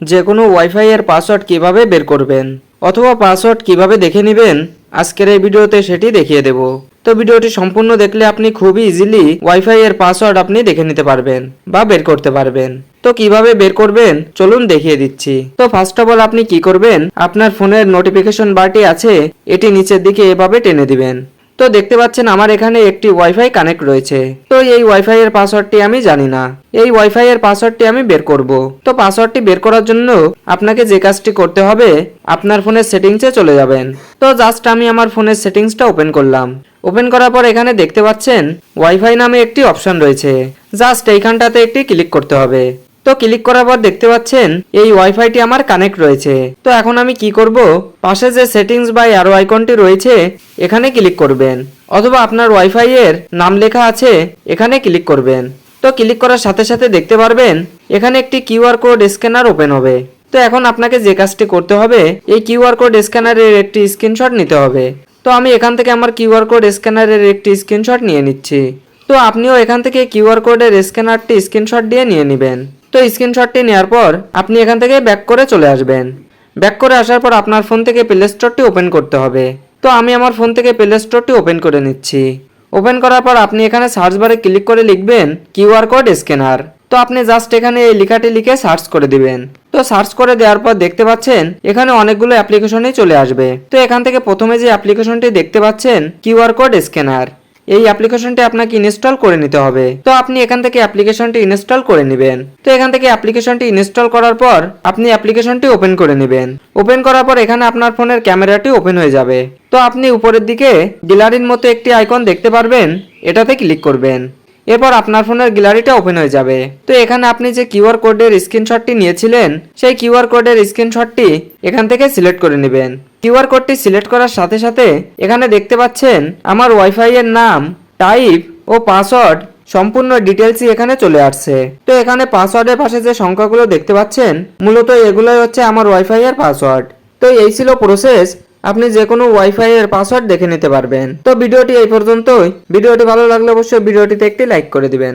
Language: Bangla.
যে কোনো ওয়াইফাই এর পাসওয়ার্ড কীভাবে বের করবেন অথবা পাসওয়ার্ড কীভাবে দেখে নেবেন, আজকের এই ভিডিওতে সেটি দেখিয়ে দেব। তো ভিডিওটি সম্পূর্ণ দেখলে আপনি খুবই ইজিলি ওয়াইফাই এর পাসওয়ার্ড আপনি দেখে নিতে পারবেন বা বের করতে পারবেন। তো কীভাবে বের করবেন, চলুন দেখিয়ে দিচ্ছি। তো ফার্স্ট অফ অল আপনি কি করবেন, আপনার ফোনের নোটিফিকেশন বারটি আছে, এটি নিচের দিকে এভাবে টেনে দিবেন। তো দেখতে পাচ্ছেন আমার এখানে একটি ওয়াইফাই কানেক্ট রয়েছে। তো এই ওয়াইফাই এর পাসওয়ার্ডটি আমি জানি না। এই ওয়াইফাই এর পাসওয়ার্ডটি আমি বের করব। তো পাসওয়ার্ডটি বের করার জন্য আপনাকে যে কাজটি করতে হবে, আপনার ফোনের সেটিংসে চলে যাবেন। তো জাস্ট আমি আমার ফোনের সেটিংসটা ওপেন করলাম। ওপেন করার পর এখানে দেখতে পাচ্ছেন ওয়াইফাই নামে একটি অপশন রয়েছে। জাস্ট এইখানটাতে একটি ক্লিক করতে হবে। তো ক্লিক করার পর দেখতে পাচ্ছেন, এই ওয়াইফাইটি আমার কানেক্ট রয়েছে। তো এখন আমি কি করব? পাশে যে সেটিংস বা অ্যারো আইকনটি রয়েছে, এখানে ক্লিক করবেন। অথবা আপনার ওয়াইফাই এর নাম লেখা আছে, এখানে ক্লিক করবেন। তো ক্লিক করার সাথে সাথে দেখতে পারবেন, এখানে একটি কিউআর কোড স্ক্যানার ওপেন হবে। তো এখন আপনাকে যে কাজটি করতে হবে, এই কিউআর কোড স্ক্যানারের একটি স্ক্রিনশট নিতে হবে। তো আমি এখান থেকে আমার কিউআর কোড স্ক্যানারের একটি স্ক্রিনশট নিয়ে নিচ্ছি। তো আপনিও এখান থেকে কিউআর কোডের স্ক্যানারটি স্ক্রিনশট দিয়ে নিয়ে নেবেন। তো স্ক্রিনশটটি নেওয়ার পর আপনি এখান থেকে ব্যাক করে চলে আসবেন। ব্যাক করে আসার পর আপনার ফোন থেকে প্লে স্টোরটি ওপেন করতে হবে। তো আমি আমার ফোন থেকে প্লে স্টোরটি ওপেন করে নিচ্ছি। ওপেন করার পর আপনি এখানে সার্চ বারে ক্লিক করে লিখবেন কিউআর কোড স্ক্যানার তো আপনি জাস্ট এখানে এই লেখাটি লিখে সার্চ করে দিবেন। তো সার্চ করে দেওয়ার পর দেখতে পাচ্ছেন এখানে অনেকগুলো অ্যাপ্লিকেশনই চলে আসবে। তো এখান থেকে প্রথমে যে অ্যাপ্লিকেশনটি দেখতে পাচ্ছেন কিউআর কোড স্ক্যানার এই অ্যাপ্লিকেশনটি আপনাকে ইনস্টল করে নিতে হবে। তো আপনি এখান থেকে অ্যাপ্লিকেশনটি ইনস্টল করে নেবেন। তো এখান থেকে অ্যাপ্লিকেশনটি ইনস্টল করার পর আপনি অ্যাপ্লিকেশনটি ওপেন করে নেবেন। ওপেন করার পর এখানে আপনার ফোনের ক্যামেরাটি ওপেন হয়ে যাবে। তো আপনি উপরের দিকে গ্যালারির মতো একটি আইকন দেখতে পারবেন। এটাতে ক্লিক করবেন। এরপর আপনার ফোনের গ্যালারিটা ওপেন হয়ে যাবে। তো এখানে আপনি যে কিউআর কোডের স্ক্রিনশটটি নিয়েছিলেন, সেই কিউআর কোডের স্ক্রিনশটটি এখান থেকে সিলেক্ট করে নেবেন। কিউআর কোডটি সিলেক্ট করার সাথে সাথে এখানে দেখতে পাচ্ছেন আমার ওয়াইফাই এর নাম টাইপ ও পাসওয়ার্ড সম্পূর্ণ ডিটেলসই এখানে চলে আসছে। তো এখানে পাসওয়ার্ডের পাশে যে সংখ্যাগুলো দেখতে পাচ্ছেন, মূলত এগুলোই হচ্ছে আমার ওয়াইফাই এর পাসওয়ার্ড তো এই ছিল প্রসেস আপনি যে কোনো ওয়াইফাই এর পাসওয়ার্ড দেখে নিতে পারবেন। তো ভিডিওটি এই পর্যন্তই। ভিডিওটি ভালো লাগলে অবশ্যই ভিডিওটিতে একটি লাইক করে দিবেন।